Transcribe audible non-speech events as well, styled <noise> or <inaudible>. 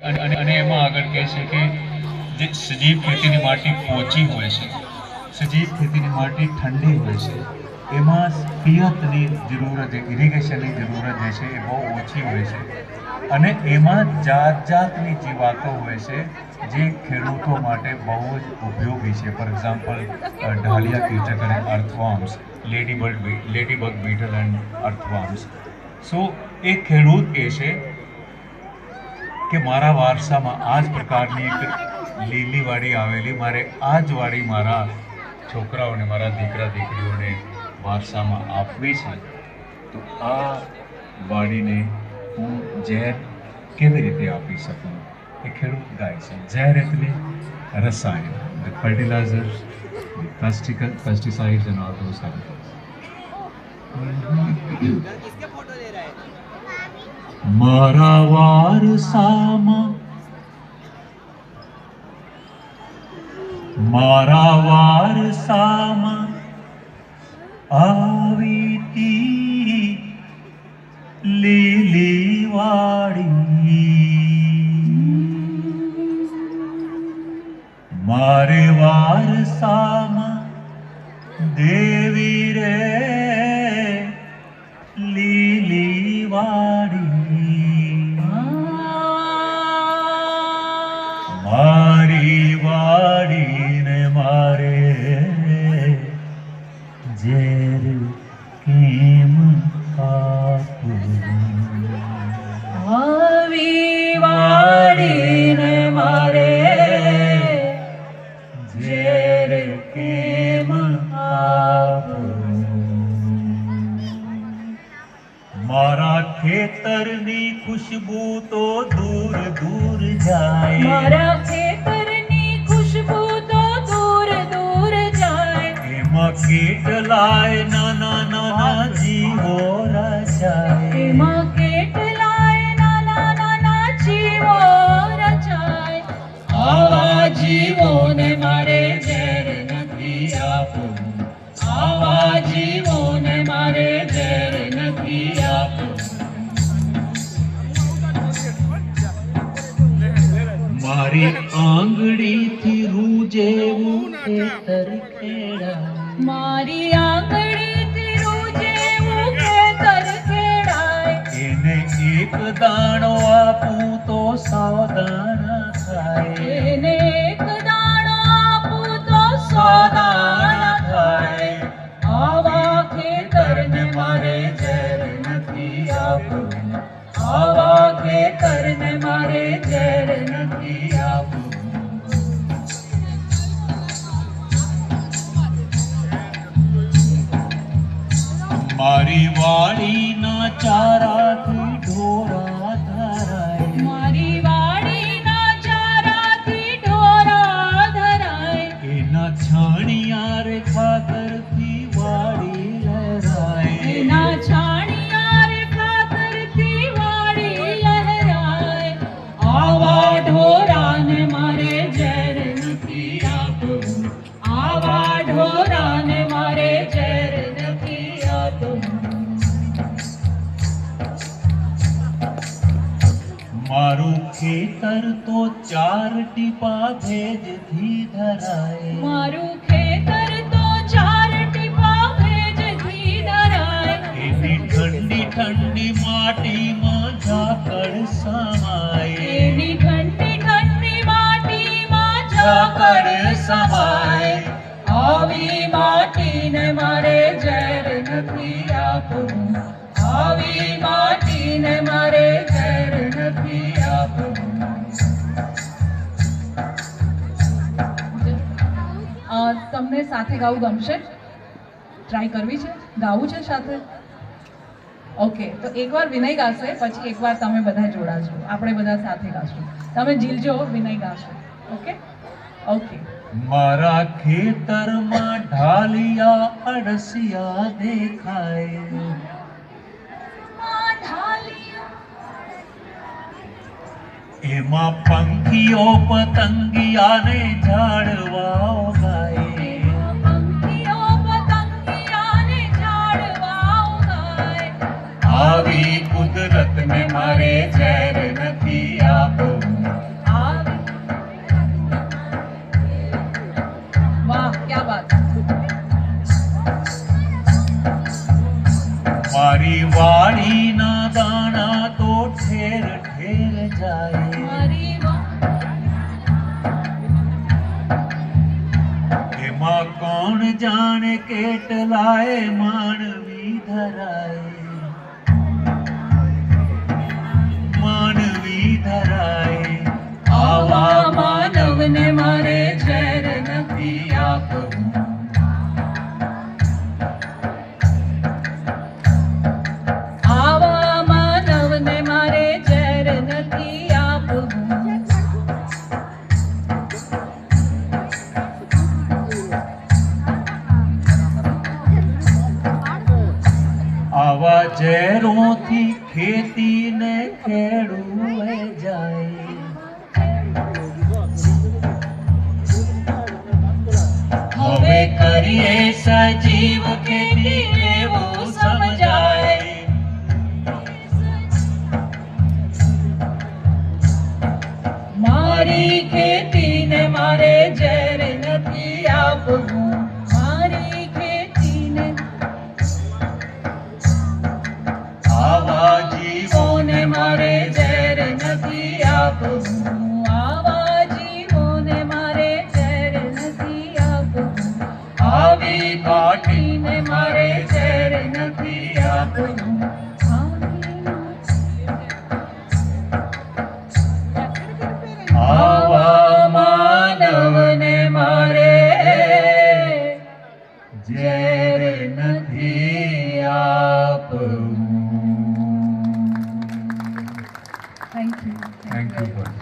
અને એમાં આગળ કહે છે કે જે સજીવ ખેતીની માટી પોચી હોય છે. સજીવ ખેતીની માટી ઠંડી હોય છે. એમાં પિયતની જરૂરત ઇરિગેશનની જરૂરત જે છે, એ બહુ ઓછી હોય છે. અને એમાં જાત જાતની જીવાતો હોય છે, જે ખેડૂતો માટે બહુ જ ઉપયોગી છે. ફોર એક્ઝામ્પલ ઢાલિયા કીચક અને અર્થવોર્મ્સ લેડીબર્ડ લેડીબગ બીટલ એન્ડ અર્થવોર્મ્સ સો એ ખેડૂત કહે છે કે મારા વારસામાં આ જ પ્રકારની એક લીલી વાડી આવેલી. મારે આ જ વાડી મારા છોકરાઓને મારા દીકરા દીકરીઓને વારસામાં આપવી છે. તો આ વાડીને હું ઝેર કેવી રીતે આપી શકું? એ ખેડૂત ગાય છે. ઝેર એટલે રસાયણ. The fertilizers the pesticide pesticides and all those chemicals. <coughs> <coughs> મારા વારસામાં. મારા વારસામાં આવીતી લીલી વાડી. મારે વારસામાં દેવી રે મારી વાડીને મારે ઝેર કેમ આપવું આવી વાડીને ખુશ્બુ તો દૂર દૂર જાય. મારા ખેતરની ખુશ્બુ તો દૂર દૂર જાય. એમાં કેટલાય નાના નાના જીવો રચાય. એમાં કેટલાય નાના નાના જીવો રચાય. આવા જીવોને મારી આંગળીથી રૂજેવું ખેતર ખેડાય મારી આંગળીથી રૂજેવું ખેતર ખેડાય એને એક દાણો આપું તો સો દાણા મારી વાડીના ચારાથી મારું ખેતર તો ચાર ટીપા ભેજથી ધરાય. મારું ખેતર તો ચાર ટીપા ભેજથી ધરાય. એની ઠંડી ઠંડી માટીમાં ઝાકળ સમાય. એની ઠંડી ઠંડી માટીમાં ઝાકળ સમાય. આવી માટીને મારે ઝેર નથી આપવું. આવી માટીને મારે ઝેર તમને સાથે ગાવું ગમશે? ટ્રાય કરવી છે? ગાવું છે સાથે? ઓકે તો એકવાર વિનય ગાશે પછી એકવાર તમે બધા જોડાજો આપણે બધા સાથે ગાશું. તમે જીલજો વિનય ગાશો. ઓકે ઓકે મારા ખેતરમાં ઢાલિયા અડસિયા દેખાય. એમાં પંખીઓ પતંગિયાને ઝાડવા એમાં કોણ જાણે કેટલાય માનવી ધરાય? આવા ઝેરોથી ખેતીને ખેડૂએ જાય. હવે કરીએ સજીવ કે નદી કાઠીને મરે